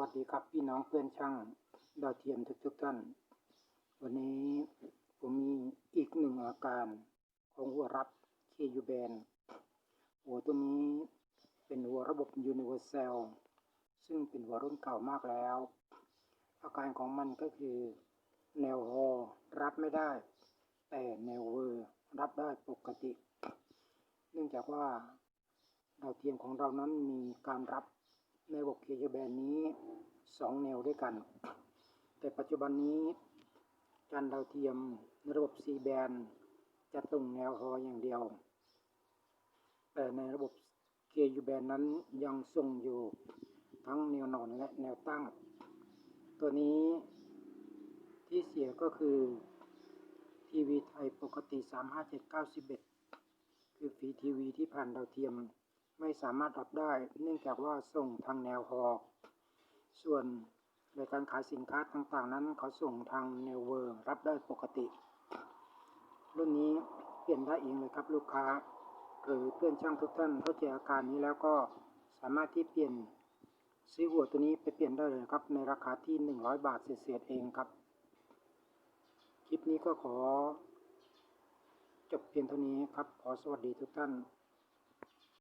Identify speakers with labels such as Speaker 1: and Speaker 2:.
Speaker 1: วัสดีครับพี่น้องเพื่อนช่างดาวเทียมทุกทุกๆท่าน วันนี้ผมมีอีกหนึ่งอาการของหัวรับ KU band หัวตัวนี้เป็นหัวระบบ Universal ซึ่งเป็นหัวรุ่นเก่ามากแล้ว อาการของมันก็คือ แนวฮอรับไม่ได้ แต่แนวเวอร์รับได้ปกติ เนื่องจากว่าดาวเทียมของเรานั้นมีการรับ ในระบบ KU band นี้สองแนวด้วยกัน แต่ปัจจุบันนี้จานดาวเทียมในระบบ C band จะตรงแนวฮออย่างเดียว แต่ในระบบ KU band นั้นยังส่งอยู่ทั้งแนวนอนและแนวตั้ง ตัวนี้ที่เสียก็คือทีวีไทยปกติ 35791 คือฟรีทีวีที่ผ่านดาวเทียม ไม่สามารถรับได้ เนื่องจากว่าส่งทางแนวฮอส่วนในการขายสินค้าต่างๆ นั้นเขาส่งทางแนวเวอร์รับได้ปกติ รุ่นนี้เปลี่ยนได้เองเลยครับลูกค้า หรือเพื่อนช่างทุกท่านเข้าใจอาการนี้แล้วก็สามารถที่เปลี่ยนซื้อหัวตัวนี้ไปเปลี่ยนได้เลยครับ ในราคาที่ 100 บาทเศษๆเองครับ คลิปนี้ก็ขอ จบเพียงเท่านี้ครับ ขอสวัสดีทุกท่าน